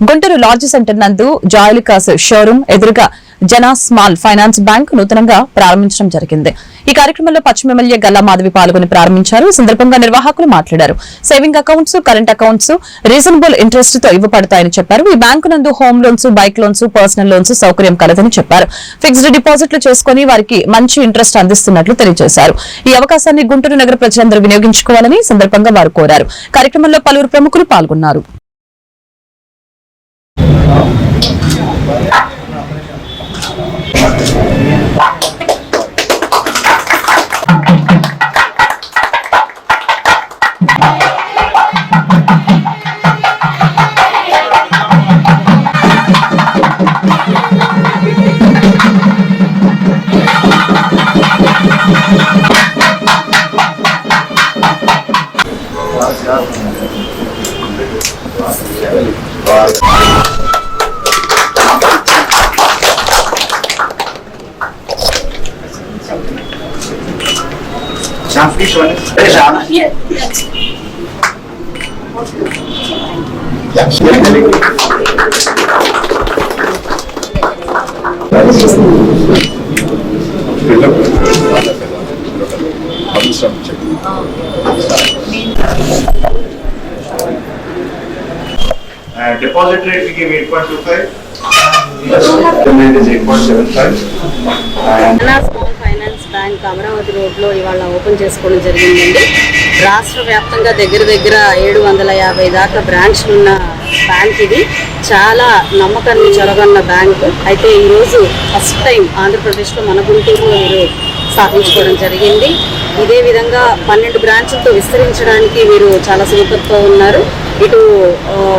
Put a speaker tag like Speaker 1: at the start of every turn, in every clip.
Speaker 1: Guntur large centre నందు Joyalukkas showroom ఎదురుగా జనా స్మాల్ ఫైనాన్స్ బ్యాంక్ నూతనంగా ప్రారంభించడం జరిగింది. ఈ కార్యక్రమంలో పశ్చిమ ఎమ్మెల్యే గల్లా మాధవి పాల్గొని ప్రారంభించారు. సందర్భంగా నిర్వాహకులు మాట్లాడారు. Saving accounts current accounts reasonable ఇంట్రెస్ట్తో ఇవ్వబడతాయని చెప్పారు. ఈ బ్యాంకు నందు home loans bike loans personal loans సౌకర్యం కలదని చెప్పారు. ఫిక్స్డ్ డిపాజిట్లు చేసుకుని వారికి మంచి ఇంట్రెస్ట్ అందిస్తున్నట్లు తెలియజేశారు. ఈ అవకాశాన్ని గుంటూరు నగర ప్రజలందరూ వినియోగించుకోవాలని సందర్భంగా వారు కోరారు. కార్యక్రమంలో పలువురు ప్రముఖులు పాల్గొన్నారు.
Speaker 2: Oh. Ram, please one. Hey, Ram. Yeah. Uh, deposit rate we give 8.25. Yes. The rate is 8.75. And
Speaker 3: Telangana Amaravati రోడ్లో ఇవాళ ఓపెన్ చేసుకోవడం జరిగిందండి. రాష్ట్ర వ్యాప్తంగా దగ్గర దగ్గర ఏడు వందల యాభై దాకా బ్రాంచ్లు ఉన్న బ్యాంక్ ఇది. చాలా నమ్మకాన్ని చొరగన్న బ్యాంక్. అయితే ఈరోజు ఫస్ట్ టైం ఆంధ్రప్రదేశ్లో మన గుంటూరులో మీరు స్థాపించుకోవడం జరిగింది. ఇదే విధంగా పన్నెండు బ్రాంచ్లతో విస్తరించడానికి వీరు చాలా సుముఖతతో ఉన్నారు. ఇటు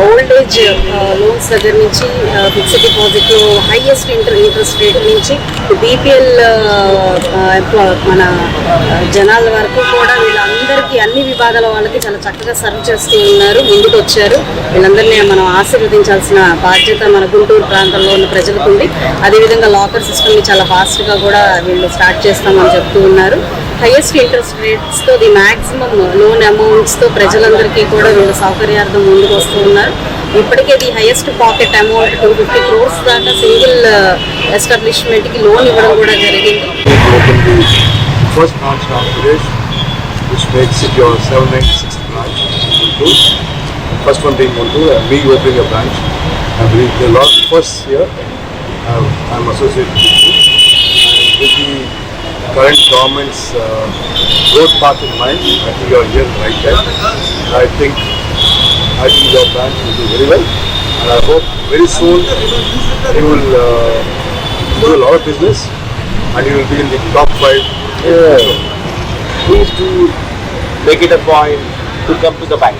Speaker 3: ఓల్డ్ ఏజ్ లోన్స్ దగ్గర నుంచి fixed deposit highest inter interest rate నుంచి బీపీఎల్ మన జనాల వరకు కూడా వీళ్ళందరికీ అన్ని విభాగాల వాళ్ళకి చాలా చక్కగా సర్వ్ చేస్తూ ఉన్నారు ముందుకు వచ్చారు వీళ్ళందరినీ మనం ఆశీర్వదించాల్సిన బాధ్యత మన గుంటూరు ప్రాంతంలో ఉన్న ప్రజలకు ఉంది. అదేవిధంగా లాకర్ సిస్టమ్ని చాలా ఫాస్ట్గా కూడా వీళ్ళు స్టార్ట్ చేస్తామని చెప్తూ ఉన్నారు. హైయెస్ట్ ఇంట్రెస్ట్ రేట్స్తో ది మ్యాక్సిమం లోన్ అమౌంట్స్తో ప్రజలందరికీ కూడా వీళ్ళు సౌకర్యార్థం ముందుకు వస్తూ ఉన్నారు. ఇప్పటికే the highest pocket amount two fifty crores దాకా సింగిల్ ఎస్టాబ్లిష్మెంట్కి లోన్ ఇవ్వడం కూడా జరిగింది.
Speaker 4: Which makes it your 796th branch in Guntur. First one being Guntur, and we opening a branch. I believe the last first year, uh, I'm associated with. And with the current government's uh, growth path in mind, I think you are here right time. I think I think your branch will do very well, and I hope very soon you will uh, do a lot of business and you will be in the top five.
Speaker 5: do make it a point to come to the bank.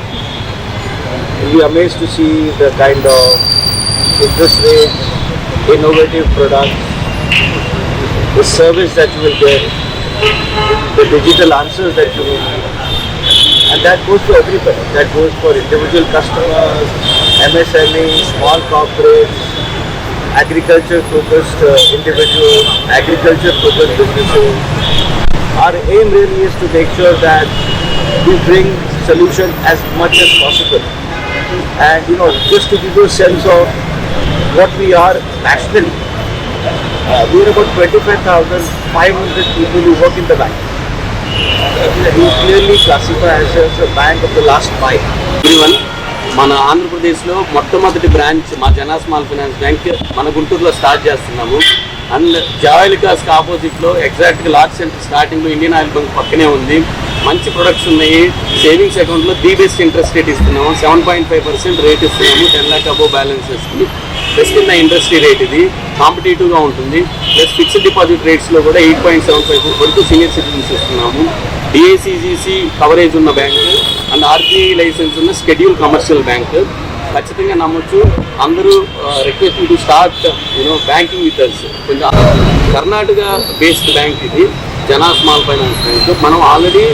Speaker 5: You'll be amazed to see the kind of interest rates, innovative products, the service that you will get, the digital answers that you will get. And that goes to everybody. That goes for individual customers, MSMEs, small corporates, agriculture focused uh, individuals, agriculture focused businesses. Our aim really is to make sure that we bring solution as much as possible. And you know, just to give you a sense of what we are nationally, uh, we are about 25,500 people who work in the bank. We clearly classify ourselves a bank of the last mile.
Speaker 6: Everyone, మన ఆంధ్రప్రదేశ్లో మొట్టమొదటి branch మా జనా small finance bank మన గుంటూరులో start చేస్తున్నాము and జాయిలికాస్కి ఆపోజిట్లో ఎగ్జాక్ట్గా లార్జ్ సెంటర్ స్టార్టింగ్లో ఇండియన్ ఆయిల్ బంక్ పక్కనే ఉంది మంచి ప్రొడక్ట్స్ ఉన్నాయి. సేవింగ్స్ అకౌంట్లో ది బెస్ట్ ఇంట్రెస్ట్ రేట్ ఇస్తున్నాము. Seven point five percent rate ఇస్తున్నాము. టెన్ ల్యాక్ అబోవ్ వేసుకుని best in the industry rate ఇది. కాంపిటేటివ్గా ఉంటుంది. ప్లస్ ఫిక్స్డ్ డిపాజిట్ రేట్స్లో కూడా ఎయిట్ పాయింట్ సెవెన్ ఫైవ్ వరకు సీనియర్ సిటిజన్స్ ఇస్తున్నాము. డిఏసిజిసి కవరేజ్ ఉన్న బ్యాంక్ అండ్ ఆర్బీఐ లైసెన్స్ ఉన్న స్కెడ్యూల్ కమర్షియల్ బ్యాంక్ ఖచ్చితంగా నమ్మొచ్చు. అందరూ request to start you know banking with us కొంచెం కర్ణాటక బేస్డ్ బ్యాంక్ ఇది. జనా స్మాల్ ఫైనాన్స్ బ్యాంక్ మనం ఆల్రెడీ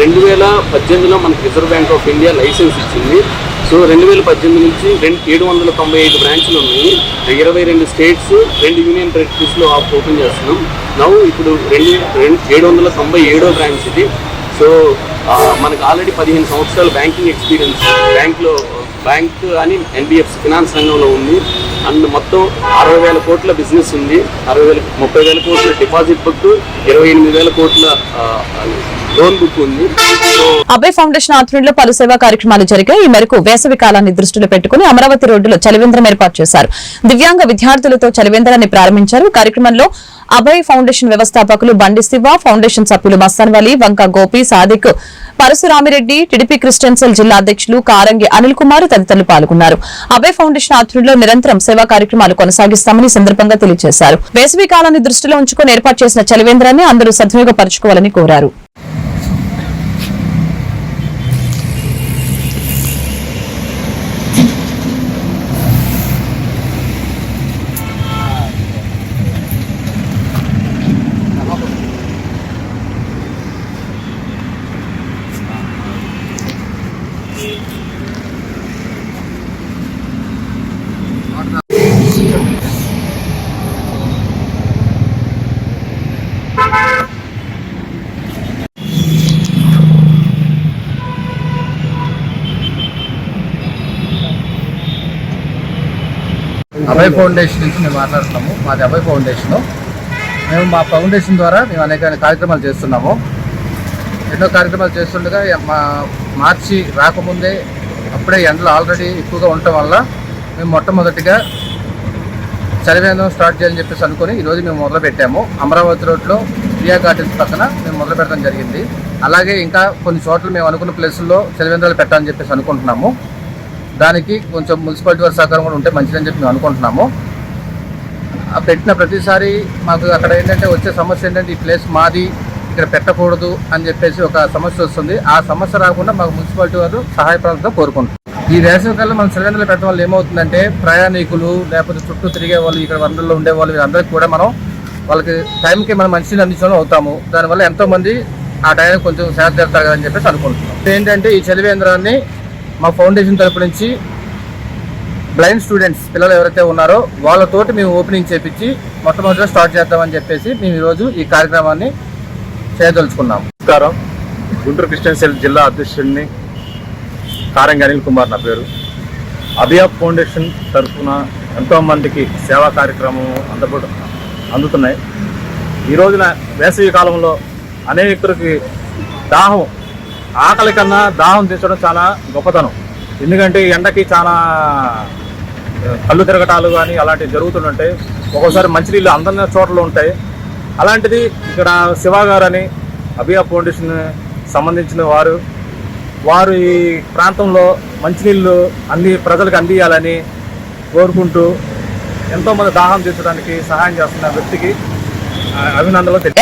Speaker 6: రెండు వేల పద్దెనిమిదిలో మనకి Reserve Bank of India licence ఇచ్చింది. సో రెండు వేల పద్దెనిమిది నుంచి రెండు ఏడు వందల తొంభై ఐదు బ్రాంచ్లు ఉన్నాయి. ఇరవై రెండు స్టేట్స్ రెండు యూనియన్ టెరిటరీస్లో ఓపెన్ చేస్తున్నాం. నవ్వు ఇప్పుడు రెండు రెండు ఏడు వందల తొంభై ఏడో బ్రాంచ్ ఇది. సో మనకు ఆల్రెడీ పదిహేను సంవత్సరాల బ్యాంకింగ్ ఎక్స్పీరియన్స్ బ్యాంక్లో బ్యాంక్ అని ఎన్బిఎఫ్సి ఫినాన్స్ రంగంలో ఉంది. అండ్ మొత్తం అరవై వేల కోట్ల బిజినెస్ ఉంది. అరవై వేల ముప్పై వేల కోట్ల డిపాజిట్ బుక్ ఇరవై ఎనిమిది వేల కోట్ల లోన్ ఉంది.
Speaker 1: అభయ్ ఫౌండేషన్ ఆధ్వర్యంలో పలు సేవా కార్యక్రమాలు జరిగాయి. ఈ మేరకు వేసవి కాలాన్ని దృష్టిలో పెట్టుకుని అమరావతి రోడ్డులో చలివేంద్రం ఏర్పాటు చేశారు. దివ్యాంగ విద్యార్థులతో చలివేంద్రాన్ని ప్రారంభించారు. కార్యక్రమంలో అభయ్ ఫౌండేషన్ వ్యవస్థాపకులు బండి శివ ఫౌండేషన్ సభ్యులు Mastan Vali Vanka Gopi Sadiq Parasuramireddy TDP Christian cell జిల్లా అధ్యక్షులు కారంగి అనిల్ కుమార్ తదితరులు పాల్గొన్నారు. అభయ్ ఫౌండేషన్ ఆధ్వర్యంలో నిరంతరం సేవా కార్యక్రమాలు కొనసాగిస్తామని సందర్భంగా తెలియజేశారు. వేసవి కాలాన్ని దృష్టిలో ఉంచుకుని ఏర్పాటు చేసిన చలివేంద్రాన్ని అందరూ సద్వినియోగపరచుకోవాలని కోరారు.
Speaker 7: అభయ్ ఫౌండేషన్ నుంచి మేము మాట్లాడుతున్నాము. మాది అభయ్ ఫౌండేషన్. మేము మా ఫౌండేషన్ ద్వారా మేము అనేక కార్యక్రమాలు చేస్తున్నాము. ఎన్నో కార్యక్రమాలు చేస్తుండగా మా మార్చి రాకముందే అప్పుడే ఎండలు ఆల్రెడీ ఎక్కువగా ఉండటం వల్ల మేము మొట్టమొదటిగా చలివేంద్రం స్టార్ట్ చేయాలని చెప్పేసి అనుకుని ఈరోజు మేము మొదలుపెట్టాము. అమరావతి రోడ్లో ప్రియా గార్డెన్స్ పక్కన మేము మొదలు పెట్టడం జరిగింది. అలాగే ఇంకా కొన్ని చోట్ల మేము అనుకున్న ప్లేసుల్లో చలివేంద్రాలు పెట్టాలని చెప్పేసి అనుకుంటున్నాము. దానికి కొంచెం మున్సిపాలిటీ వారి సహకారం కూడా ఉంటే మంచిదని చెప్పి మేము అనుకుంటున్నాము. ఆ పెట్టిన ప్రతిసారి మాకు అక్కడ ఏంటంటే వచ్చే సమస్య ఏంటంటే ఈ ప్లేస్ మాది ఇక్కడ పెట్టకూడదు అని చెప్పేసి ఒక సమస్య వస్తుంది. ఆ సమస్య రాకుండా మాకు మున్సిపాలిటీ వారు సహాయపడాలని కోరుకుంటున్నాం ఈ వేసవికాలంలో మనం సిలిండర్లు పెట్టడం వల్ల ఏమవుతుందంటే ప్రయాణికులు లేకపోతే చుట్టూ తిరిగే వాళ్ళు ఇక్కడ వనరుల్లో ఉండే వాళ్ళు వీళ్ళందరికీ కూడా మనం వాళ్ళకి టైంకి మనం మంచిని అందించడం అవుతాము. దానివల్ల ఎంతోమంది ఆ టైంకి కొంచెం సేద తీరుతారు అని చెప్పేసి అనుకుంటున్నాం. ఏంటంటే ఈ చలివేంద్రాన్ని మా ఫౌండేషన్ తరపు నుంచి బ్లైండ్ స్టూడెంట్స్ పిల్లలు ఎవరైతే ఉన్నారో వాళ్ళతోటి మేము ఓపెనింగ్ చేపించి మొట్టమొదటిగా స్టార్ట్ చేద్దామని చెప్పేసి మేము ఈరోజు ఈ కార్యక్రమాన్ని చేయదలుచుకున్నాం.
Speaker 4: నమస్కారం. గుంటూరు క్రిస్టియన్ జిల్లా అధ్యక్షుడిని కారంగి అనిల్ కుమార్ నా పేరు. అభియా ఫౌండేషన్ తరఫున ఎంతో మందికి సేవా కార్యక్రమం అందుబాటు అందుతున్నాయి. ఈ రోజున వేసవి కాలంలో అనేకులకి దాహం ఆకలి కన్నా దాహం తీర్చడం చాలా గొప్పతనం. ఎందుకంటే ఈ ఎండకి చాలా కళ్ళు తిరగటాలు కానీ అలాంటివి జరుగుతుంటాయి ఒక్కోసారి మంచినీళ్ళు అందమైన చోట్ల ఉంటాయి. అలాంటిది ఇక్కడ శివ గారని అని అభియా ఫౌండేషన్ సంబంధించిన వారు వారు ఈ ప్రాంతంలో మంచినీళ్ళు అన్ని ప్రజలకు అందియాలని కోరుకుంటూ ఎంతోమంది దాహం తీర్చడానికి సహాయం చేస్తున్న వ్యక్తికి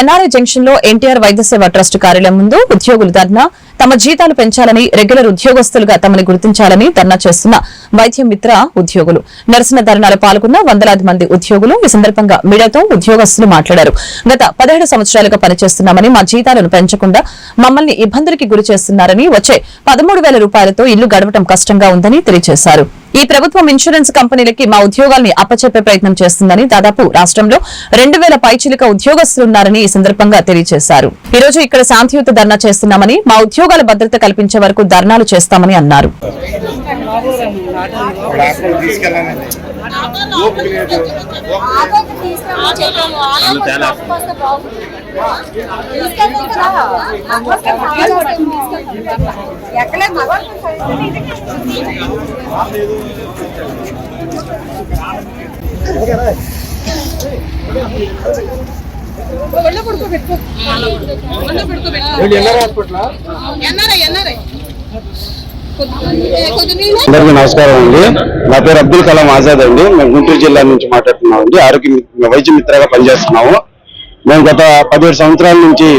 Speaker 1: ఎన్ఆర్ఐ జంక్షన్లో ఎన్టీఆర్ వైద్య సేవ ట్రస్ట్ కార్యాలయం ముందు ఉద్యోగులు ధర్నా తమ జీతాలు పెంచాలని రెగ్యులర్ ఉద్యోగస్తులుగా తమని గుర్తించాలని ధర్నా చేస్తున్న వైద్య మిత్ర ఉద్యోగులు. నిరసన ధర్నాలో పాల్గొన్న వందలాది మంది ఉద్యోగులు ఈ సందర్భంగా మీడియాతో ఉద్యోగస్తులు మాట్లాడారు. గత పదిహేడు సంవత్సరాలుగా పనిచేస్తున్నామని మా జీతాలను పెంచకుండా మమ్మల్ని ఇబ్బందులకి గురి చేస్తున్నారని వచ్చే పదమూడు వేల రూపాయలతో ఇల్లు గడవటం కష్టంగా ఉందని తెలియజేశారు. ఈ ప్రభుత్వం ఇన్సూరెన్స్ కంపెనీలకి మా ఉద్యోగాల్ని అప్పచెప్పే ప్రయత్నం చేస్తుందని దాదాపు రాష్ట్రంలో రెండు వేల పైచిలిక ఉద్యోగస్తులున్నారని ఈ సందర్భంగా తెలియజేశారు. ఈ రోజు ఇక్కడ శాంతియుత ధర్నా చేస్తున్నామని మా ఉద్యోగాల భద్రత కల్పించే వరకు ధర్నాలు చేస్తామని అన్నారు.
Speaker 8: అందరికీ నమస్కారం అండి. నా పేరు అబ్దుల్ కలాం ఆజాద్ అండి. మేము గుంటూరు జిల్లా నుంచి మాట్లాడుతున్నాం అండి ఆరోగ్య వైద్య మిత్రగా పనిచేస్తున్నాము. మేము గత పదిహేడు సంవత్సరాల నుంచి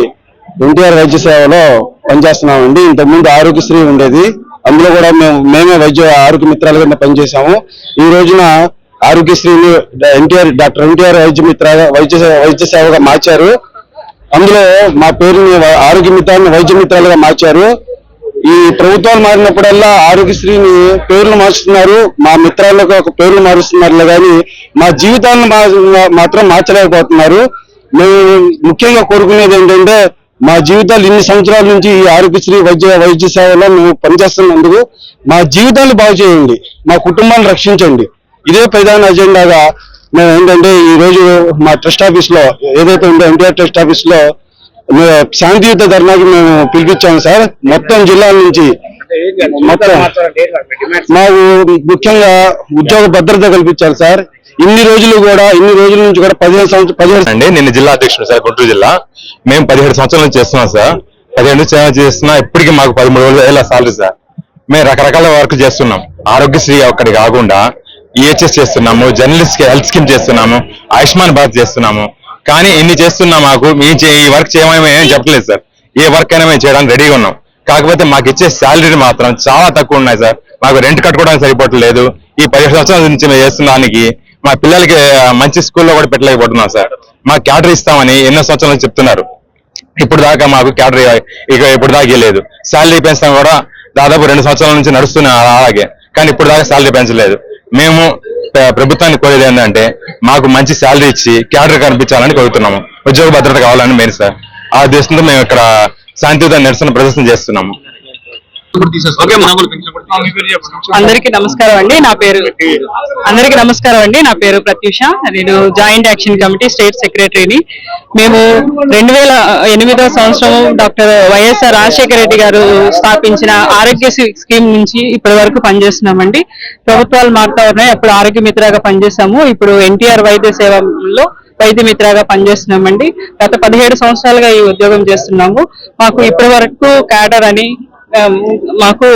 Speaker 8: ఎన్టీఆర్ వైద్య సేవలో పనిచేస్తున్నామండి. ఇంతకుముందు ఆరోగ్యశ్రీ ఉండేది. అందులో కూడా మేము మేమే వైద్య ఆరోగ్య మిత్రాల కింద పనిచేసాము ఈ రోజున ఆరోగ్యశ్రీని ఎన్టీఆర్ డాక్టర్ ఎన్టీఆర్ వైద్య మిత్ర వైద్య వైద్య సేవగా మార్చారు. అందులో మా పేరుని ఆరోగ్య మిత్రాలను వైద్య మిత్రాలుగా మార్చారు. ఈ ప్రభుత్వాలు మారినప్పుడల్లా ఆరోగ్యశ్రీని పేర్లు మార్చుతున్నారు. మా మిత్రాలకు ఒక పేర్లు మారుస్తున్నారు కానీ మా జీవితాలను మాత్రం మార్చలేకపోతున్నారు. మేము ముఖ్యంగా కోరుకునేది ఏంటంటే మా జీవితాలు ఇన్ని సంవత్సరాల నుంచి ఈ ఆరోగ్యశ్రీ వైద్య వైద్య సేవలో మేము పనిచేస్తున్నందుకు మా జీవితాలు బాగు చేయండి మా కుటుంబాన్ని రక్షించండి. ఇదే ప్రధాన అజెండాగా మేము ఏంటంటే ఈ రోజు మా ట్రస్ట్ ఆఫీస్లో ఏదైతే ఉందో ఎన్టీఆర్ ట్రస్ట్ ఆఫీస్లో శాంతియుత ధర్నాకి మేము పిలిపించాము సార్. మొత్తం జిల్లాల నుంచి మొత్తం మాకు ముఖ్యంగా ఉద్యోగ భద్రత కల్పించారు సార్. ఇన్ని రోజులు కూడా ఇన్ని రోజుల నుంచి కూడా పదిహేను సంవత్సరం పదిహేడు
Speaker 9: అండి నేను జిల్లా అధ్యక్షుడు సార్ గుంటూరు జిల్లా. మేము పదిహేడు సంవత్సరాల నుంచి చేస్తున్నాం సార్. పదిహేడు నుంచి సేవ చేస్తున్నా ఇప్పటికీ మాకు పదమూడు వేల సాలరీ సార్. మేము రకరకాల వర్క్ చేస్తున్నాం. ఆరోగ్యశ్రీ ఒక్కటి కాకుండా ఈహెచ్ఎస్ చేస్తున్నాము జర్నలిస్ట్ హెల్త్ స్కీమ్ చేస్తున్నాము ఆయుష్మాన్ భారత్ చేస్తున్నాము. కానీ ఇన్ని చేస్తున్నా మాకు మీ చే- ఈ వర్క్ చేయమని ఏం చెప్పలేదు సార్. ఏ వర్క్ అయినా మేము చేయడానికి రెడీగా ఉన్నాం. కాకపోతే మాకు ఇచ్చే శాలరీ మాత్రం చాలా తక్కువ ఉన్నాయి సార్. మాకు రెంట్ కట్టుకోవడానికి సరిపోవట్లేదు. ఈ పదిహేడు సంవత్సరాల నుంచి మేము చేస్తున్న దానికి మా పిల్లలకి మంచి స్కూల్లో కూడా పెట్టలేకపోతున్నాం సార్. మా క్యాడర్ ఇస్తామని ఎన్నో సంవత్సరాలు చెప్తున్నారు. ఇప్పుడు దాకా మాకు క్యాడర్ ఇక ఇప్పుడు దాకా లేదు శాలరీ పెంచడం కూడా దాదాపు రెండు సంవత్సరాల నుంచి నడుస్తున్న అలాగే. కానీ ఇప్పుడు దాకా శాలరీ పెంచలేదు. మేము ప్రభుత్వాన్ని కోరేది ఏంటంటే మాకు మంచి శాలరీ ఇచ్చి క్యాడర్ కనిపించాలని కోరుతున్నాము. ఉద్యోగ భద్రత కావాలని మెయిన్ సార్. ఆ దేశంతో మేము ఇక్కడ శాంతియుత నిరసన ప్రదర్శన చేస్తున్నాము.
Speaker 10: అందరికీ నమస్కారం అండి. నా పేరు అందరికీ నమస్కారం అండి. నా పేరు ప్రత్యూష. నేను జాయింట్ యాక్షన్ కమిటీ స్టేట్ సెక్రటరీని. మేము రెండు వేల ఎనిమిదో సంవత్సరం డాక్టర్ వైఎస్ఆర్ రాజశేఖర రెడ్డి గారు స్థాపించిన ఆరోగ్యశ్రీ స్కీమ్ నుంచి ఇప్పటి వరకు పనిచేస్తున్నామండి. ప్రభుత్వాలు మారుతా ఉన్నాయి. అప్పుడు ఆరోగ్య మిత్రగా పనిచేసాము ఇప్పుడు ఎన్టీఆర్ వైద్య సేవలో వైద్య మిత్రగా పనిచేస్తున్నామండి. గత పదిహేడు సంవత్సరాలుగా ఈ ఉద్యోగం చేస్తున్నాము. మాకు ఇప్పటి వరకు క్యాడర్ అని మాకు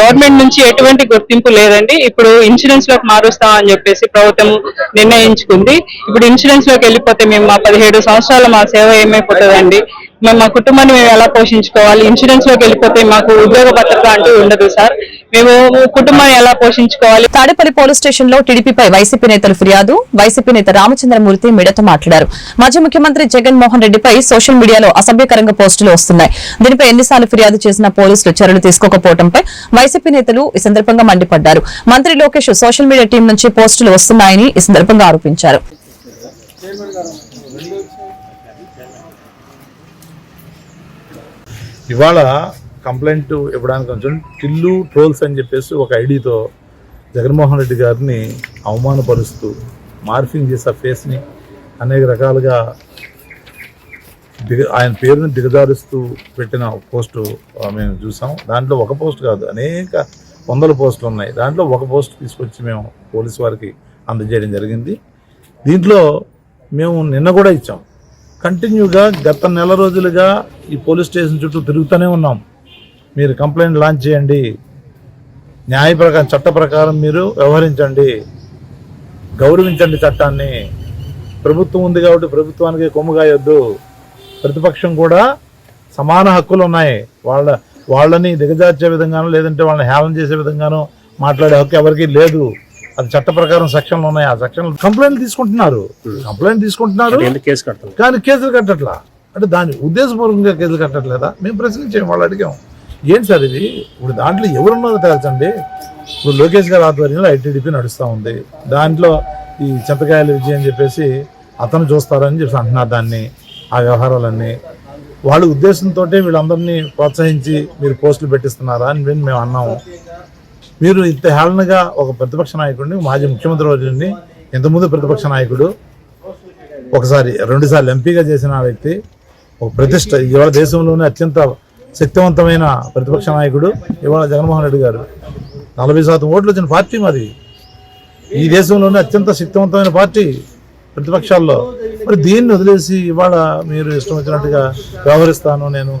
Speaker 10: గవర్నమెంట్ నుంచి ఎటువంటి గుర్తింపు లేదండి. ఇప్పుడు ఇన్సూరెన్స్లోకి మారుస్తాం అని చెప్పేసి ప్రభుత్వం నిర్ణయించుకుంది. ఇప్పుడు ఇన్సూరెన్స్లోకి వెళ్ళిపోతే మేము మా పదిహేడు సంవత్సరాల మా సేవ ఏమైపోతుందండి? మేము మా కుటుంబాన్ని మేము ఎలా పోషించుకోవాలి? ఇన్సూరెన్స్లోకి వెళ్ళిపోతే మాకు ఉద్యోగ భద్రత అంటూ ఉండదు సార్. మేము కుటుంబాన్ని ఎలా పోషించుకోవాలి?
Speaker 1: తాడేపల్లి పోలీస్ స్టేషన్లో టీడీపీపై వైసీపీ నేతలు ఫిర్యాదు. వైసీపీ నేత రామచంద్రమూర్తి మిడత మాట్లాడారు. మాజీ ముఖ్యమంత్రి జగన్ మోహన్ రెడ్డిపై సోషల్ మీడియాలో అసభ్యకరంగా పోస్టులు వస్తున్నాయి. దీనిపై ఎన్నిసార్లు ఫిర్యాదు చేసినా పోలీసులు చర్యలు తీసుకోకపోవడంపై వైసీపీ నేతలు ఈ సందర్భంగా మండిపడ్డారు. మంత్రి లోకేష్ సోషల్ మీడియా టీం నుంచి పోస్టులు వస్తున్నాయని ఈ సందర్భంగా ఆరోపించారు.
Speaker 11: ఇవాళ కంప్లైంట్ ఇవ్వడానికి కొంచెం టిల్లు ట్రోల్స్ అని చెప్పేసి ఒక ఐడితో జగన్మోహన్ రెడ్డి గారిని అవమానపరుస్తూ మార్ఫింగ్ చేసి ఆ ఫేస్ని అనేక రకాలుగా దిగ ఆయన పేరుని దిగజారుస్తూ పెట్టిన పోస్టు మేము చూసాం. దాంట్లో ఒక పోస్ట్ కాదు అనేక వందల పోస్టులు ఉన్నాయి. దాంట్లో ఒక పోస్ట్ తీసుకొచ్చి మేము పోలీసు వారికి అందజేయడం జరిగింది. దీంట్లో మేము నిన్న కూడా ఇచ్చాం. కంటిన్యూగా గత నెల రోజులుగా ఈ పోలీస్ స్టేషన్ చుట్టూ తిరుగుతూనే ఉన్నాం. మీరు కంప్లైంట్ లాంచ్ చేయండి. న్యాయ ప్రకారం చట్ట ప్రకారం మీరు వ్యవహరించండి. గౌరవించండి చట్టాన్ని. ప్రభుత్వం ఉంది కాబట్టి ప్రభుత్వానికి కొమ్ముగాయొద్దు. ప్రతిపక్షం కూడా సమాన హక్కులు ఉన్నాయి. వాళ్ళ వాళ్ళని దిగజార్చే విధంగానో లేదంటే వాళ్ళని హేళన చేసే విధంగానో మాట్లాడే హక్కు ఎవరికీ లేదు. అది చట్ట ప్రకారం సెక్షన్లు ఉన్నాయి? ఆ సెక్షన్ కంప్లైంట్ తీసుకుంటున్నారు. కంప్లైంట్ తీసుకుంటున్నారు. కానీ కేసులు కట్టట్లా? అంటే దాని ఉద్దేశపూర్వకంగా కేసులు కట్టట్లేదా? మేము ప్రశ్నించాము వాళ్ళు అడిగాం ఏంటి సార్ ఇది? ఇప్పుడు దాంట్లో ఎవరున్నారో తెలుసండి. ఇప్పుడు లోకేష్ గారి ఆధ్వర్యంలో ఐటీడీపీ నడుస్తూ ఉంది. దాంట్లో ఈ చింతకాయల విజయ్ అని చెప్పేసి అతను చూస్తారని చెప్పి అంటున్నారు దాన్ని ఆ వ్యవహారాలన్నీ. వాళ్ళ ఉద్దేశంతో వీళ్ళందరినీ ప్రోత్సహించి మీరు పోస్టులు పెట్టిస్తున్నారా అని మేము అన్నాము. మీరు ఇంత హేళనగా ఒక ప్రతిపక్ష నాయకుడిని మాజీ ముఖ్యమంత్రి వర్యుడిని ఇంతకుముందు ప్రతిపక్ష నాయకుడు ఒకసారి రెండుసార్లు ఎంపీగా చేసిన వ్యక్తి ఒక ప్రతిష్ట ఇవాళ దేశంలోనే అత్యంత శక్తివంతమైన ప్రతిపక్ష నాయకుడు ఇవాళ జగన్మోహన్ రెడ్డి గారు. నలభై శాతం ఓట్లు వచ్చిన పార్టీ మాది ఈ దేశంలోనే అత్యంత శక్తివంతమైన పార్టీ ప్రతిపక్షాల్లో. మరి దీన్ని వదిలేసి ఇవాళ మీరు ఇష్టం వచ్చినట్టుగా వ్యవహరిస్తాను నేను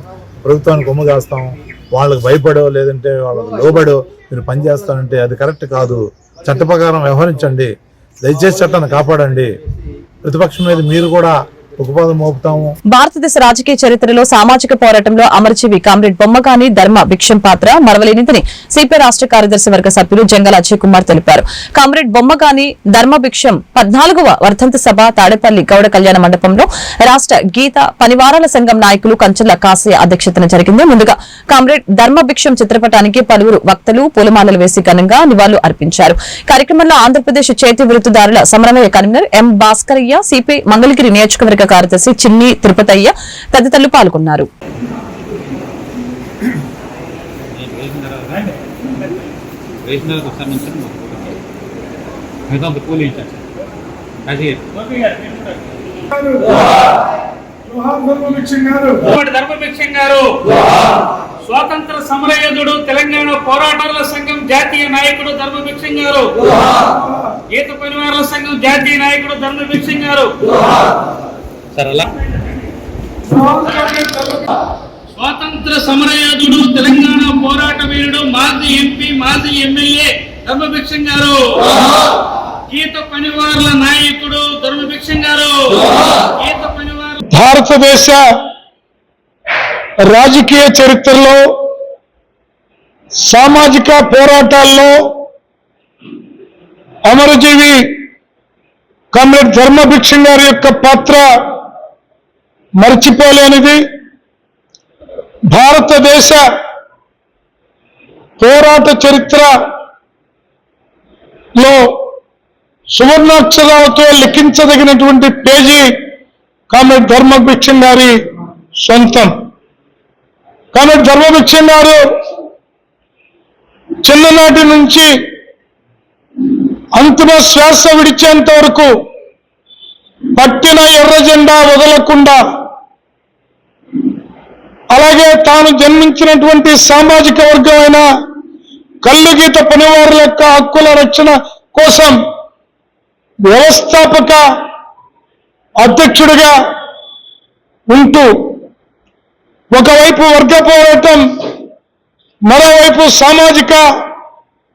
Speaker 11: ప్రభుత్వానికి కొమ్ము కాస్తాము వాళ్ళకి భయపడో లేదంటే వాళ్ళకి లోబడో మీరు పనిచేస్తానంటే అది కరెక్ట్ కాదు. చట్ట ప్రకారం వ్యవహరించండి. దయచేసి చట్టాన్ని కాపాడండి. ప్రతిపక్షం మీద మీరు కూడా
Speaker 1: భారతదేశ రాజకీయ చరిత్రలో సామాజిక పోరాటంలో అమరజీవి కామ్రేడ్ బొమ్మగాని ధర్మ భిక్షం పాత్ర మరవలేనిదని సిపిఐ రాష్ట్ర కార్యదర్శి వర్గ సభ్యులు జంగల అజయ్ కుమార్ తెలిపారు. కామ్రేడ్ బొమ్మగాని ధర్మ భిక్షం పద్నాలుగవ వర్ధంతి సభ తాడేపల్లి గౌడ కళ్యాణ మండపంలో రాష్ట్ర గీత పనివారాల సంఘం నాయకులు కంచెల కాసయ్య అధ్యక్షతన జరిగింది. ముందుగా కామ్రేడ్ ధర్మ భిక్షం చిత్రపటానికి పలువురు వక్తలు పూలమాలలు వేసి ఘనంగా నివాళులు అర్పించారు. కార్యక్రమంలో ఆంధ్రప్రదేశ్ చేతి వృత్తిదారుల సమన్వయ convener M Bhaskaraiah CPI Mangalagiri నియోజకవర్గ కార్యదర్శి చిన్ని తిరుపతయ్య తదితరులు పాల్గొన్నారు.
Speaker 12: స్వాతంత్ర సమరయోధుడు తెలంగాణ పోరాటాల సంఘం జాతీయ నాయకుడు ధర్మభిక్షం గారు గీత పరివారాల సంఘం జాతీయ నాయకుడు ధర్మభిక్షం గారు సరళ. స్వాతంత్ర సమరయోధుడు తెలంగాణ పోరాట వీరుడు మాజీ ఎంపీ మాజీ ఎమ్మెల్యే ధర్మభిక్షం గారు. గీత పనివారుల నాయకుడు ధర్మభిక్షం గారు. గీత పనివారు
Speaker 13: భారతదేశ రాజకీయ చరిత్రలో సామాజిక పోరాటాల్లో అమరజీవి కామ్రేడ్ ధర్మభిక్షం గారి యొక్క పాత్ర మర్చిపోలేనిది. భారతదేశ పోరాట చరిత్రలో సువర్ణాక్షరాలతో లిఖించదగినటువంటి పేజీ కామెడ్ ధర్మభిక్షం గారి సొంతం. కామెడ్ ధర్మభిక్షం గారు చిన్ననాటి నుంచి అంతిమ శ్వాస విడిచేంత వరకు పట్టిన ఎర్ర జెండా వదలకుండా అలాగే తాను జన్మించినటువంటి సామాజిక వర్గమైన కళ్ళు గీత పనివారుల యొక్క హక్కుల రక్షణ కోసం వ్యవస్థాపక అధ్యక్షుడిగా ఉంటూ ఒకవైపు వర్గ పోరాటం మరోవైపు సామాజిక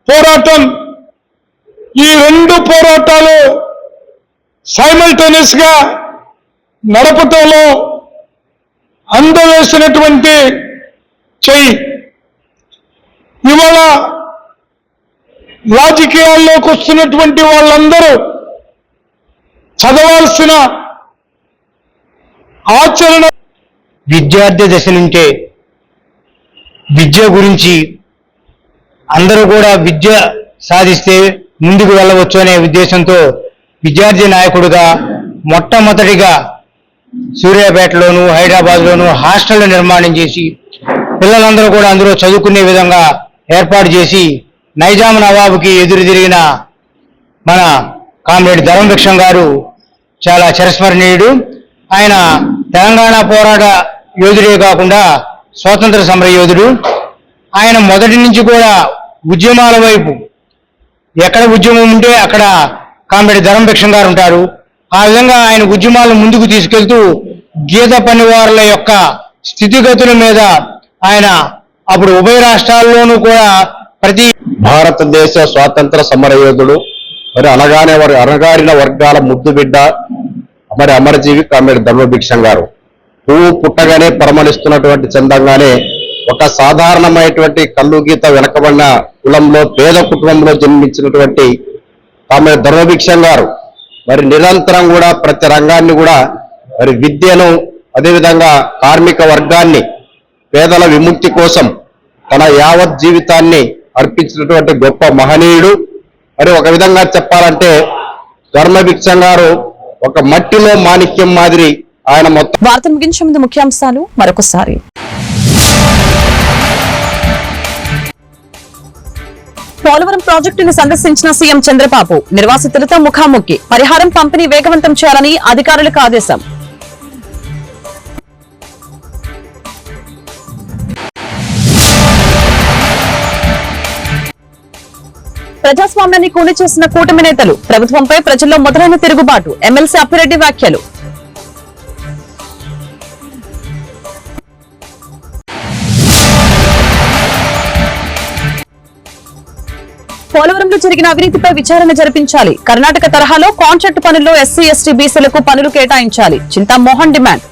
Speaker 13: పోరాటం. ఈ రెండు పోరాటాలు సైమల్టేనియస్గా నడపటంలో అందవేసినటువంటి చెయ్యి. ఇవాళ రాజకీయాల్లోకి వస్తున్నటువంటి వాళ్ళందరూ చదవాల్సిన ఆచరణ
Speaker 14: విద్యార్థి దశ నుంచే విద్య గురించి అందరూ కూడా విద్య సాధిస్తే ముందుకు వెళ్ళవచ్చు అనే ఉద్దేశంతో విద్యార్థి నాయకుడుగా మొట్టమొదటిగా సూర్యాపేటలోను హైదరాబాద్లోను హాస్టళ్ళు నిర్మాణం చేసి పిల్లలందరూ కూడా అందులో చదువుకునే విధంగా ఏర్పాటు చేసి నైజాం నవాబుకి ఎదురు తిరిగిన మన కామ్రేడ్ ధర్మభిక్షం గారు చాలా చిరస్మరణీయుడు. ఆయన తెలంగాణ పోరాట యోధుడే కాకుండా స్వాతంత్ర సమర యోధుడు. ఆయన మొదటి నుంచి కూడా ఉద్యమాల వైపు ఎక్కడ ఉద్యమం ఉంటే అక్కడ కామ్రేడ్ ధర్మభిక్షం గారు ఉంటారు. ఆ విధంగా ఆయన ఉద్యమాలను ముందుకు తీసుకెళ్తూ గీత పనివారుల యొక్క స్థితిగతుల మీద ఆయన అప్పుడు ఉభయ రాష్ట్రాల్లోనూ కూడా ప్రతి
Speaker 5: భారతదేశ స్వాతంత్ర సమరయోధుడు మరి అనగానే వారి అనగారిన వర్గాల ముద్దు బిడ్డ మరి అమరజీవి కామెడి ధర్మభిక్షం గారు. పువ్వు పుట్టగానే పరమనిస్తున్నటువంటి చందంగానే ఒక సాధారణమైనటువంటి కళ్ళు గీత వెనకబడిన కులంలో పేద కుటుంబంలో జన్మించినటువంటి కామెడి ధర్మభిక్షం గారు. మరి నిరంతరం కూడా ప్రతి రంగాన్ని కూడా మరి విద్యను అదేవిధంగా కార్మిక వర్గాన్ని పేదల విముక్తి కోసం తన యావత్ జీవితాన్ని అర్పించినటువంటి గొప్ప మహనీయుడు. మరి ఒక విధంగా చెప్పాలంటే ధర్మభిక్షం గారు ఒక మట్టిలో మాణిక్యం మాదిరి ఆయన మొత్తం
Speaker 1: వార్త ముగించే ముందు ముఖ్యాంశాలు మరొకసారి. పోలవరం ప్రాజెక్టును సందర్శించిన సీఎం చంద్రబాబు నిర్వాసితులతో ముఖాముఖి పరిహారం పంపిణీ వేగవంతం చేయాలని అధికారులకు ఆదేశం. ప్రజాస్వామ్యాన్ని కూని చేసిన కూటమి నేతలు ప్రభుత్వంపై ప్రజల్లో మొదలైన తిరుగుబాటు ఎమ్మెల్సీ అప్పిరెడ్డి వ్యాఖ్యలు. పోలవరంలో జరిగిన అవినీతిపై విచారణ జరిపించాలి. కర్ణాటక తరహాలో కాంట్రాక్ట్ పనుల్లో ఎస్సీ ఎస్టీ బీసీలకు పనులు కేటాయించాలి. Chintamohan demand.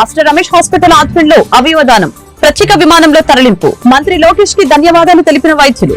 Speaker 1: Aster Ramesh hospital ఆధ్వర్యంలో అవయవదానం ప్రత్యేక విమానంలో తరలింపు. మంత్రి లోకేష్కి ధన్యవాదాలు తెలిపిన వైద్యులు.